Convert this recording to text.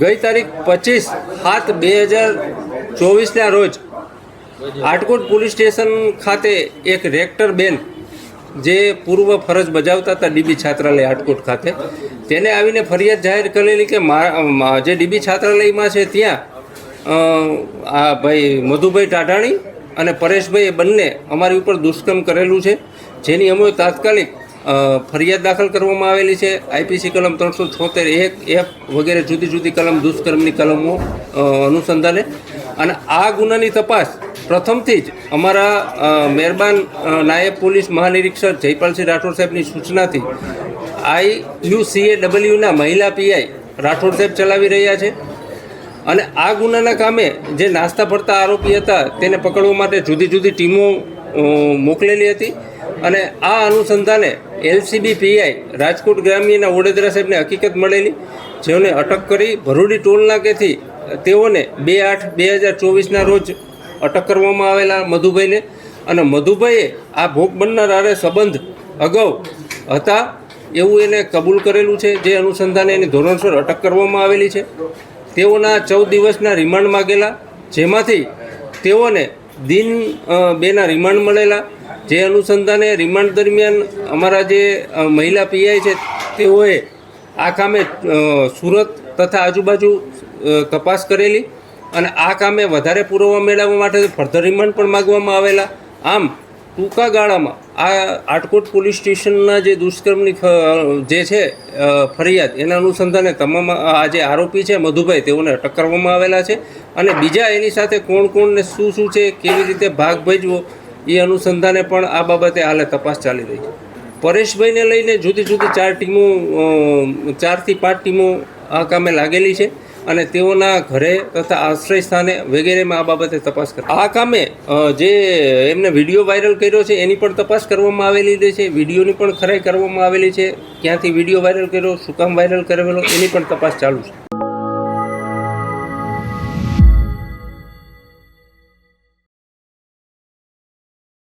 ગઈ તારીખ પચીસ સાત બે હજાર ચોવીસના રોજ આટકોટ પોલીસ સ્ટેશન ખાતે એક રેક્ટર બેન જે પૂર્વ ફરજ બજાવતા હતા ડીબી છાત્રાલય આટકોટ ખાતે, તેને આવીને ફરિયાદ જાહેર કરેલી કે જે ડીબી છાત્રાલયમાં છે ત્યાં આ ભાઈ મધુભાઈ ટાઢાણી અને પરેશભાઈ એ બંને અમારી ઉપર દુષ્કર્મ કરેલું છે, જેની અમે તાત્કાલિક ફરિયાદ દાખલ કરવામાં આવેલી છે. આઈપીસી કલમ ત્રણસો છોતેર એક, એફ વગેરે જુદી જુદી કલમ, દુષ્કર્મની કલમો અનુસંધાને. અને આ ગુનાની તપાસ પ્રથમથી જ અમારા મહેરબાન નાયબ પોલીસ મહાનિરીક્ષક જયપાલસિંહ રાઠોડ સાહેબની સૂચનાથી આઈ યુ સીએ ડબલ્યુના મહિલા પીઆઈ રાઠોડ સાહેબ ચલાવી રહ્યા છે. અને આ ગુનાના કામે જે નાસ્તા ફરતા આરોપી હતા, તેને પકડવા માટે જુદી જુદી ટીમો મોકલેલી હતી. અને આ અનુસંધાને એલસીબી પીઆઈ રાજકોટ ગ્રામ્યના વડોદરા સાહેબને હકીકત મળેલી, જેઓને અટક કરી ભરૂડી ટોલ નાકેથી તેઓને બે આઠ બે હજાર ચોવીસના રોજ અટક કરવામાં આવેલા મધુભાઈને અને મધુભાઈએ આ ભોગ બનનાર સંબંધ અગાઉ હતા, એવું એને કબૂલ કરેલું છે, જે અનુસંધાને એની ધોરણસર અટક કરવામાં આવેલી છે. તેઓના ચૌદ દિવસના રિમાન્ડ માગેલા, જેમાંથી તેઓને દિન બેના રિમાન્ડ મળેલા જે અનુસંધાને રિમાન્ડ દરમિયાન અમારા જે મહિલા પીઆઈ છે, તેઓએ આ કામે સુરત તથા આજુબાજુ તપાસ કરેલી અને આ કામે વધારે પુરાવા મેળવવા માટે ફર્ધર રિમાન્ડ પણ માગવામાં આવેલા. આમ, ટૂંકા ગાળામાં આ આટકોટ પોલીસ સ્ટેશનના જે દુષ્કર્મની જે છે ફરિયાદ, એના અનુસંધાને તમામ આ જે આરોપી છે, મધુભાઈ, તેઓને અટક કરવામાં આવેલા છે. અને બીજા એની સાથે કોણ કોણને શું શું છે, કેવી રીતે ભાગ ભજવો એ અનુસંધાને પણ આ બાબતે હાલે તપાસ ચાલી રહી છે. પરેશભાઈને લઈને જુદી જુદી ચાર ટીમો ચારથી પાંચ ટીમો આ કામે લાગેલી છે અને તેઓના ઘરે તથા આશ્રય સ્થાને વગેરેમાં આ બાબતે તપાસ કરે આ કામે જે એમને વીડિયો વાયરલ કર્યો છે એની પણ તપાસ કરવામાં આવેલી છે, વિડીયોની પણ ખરાઈ કરવામાં આવેલી છે. ક્યાંથી વીડિયો વાયરલ કર્યો, શું કામ વાયરલ કરેલો, એની પણ તપાસ ચાલુ છે.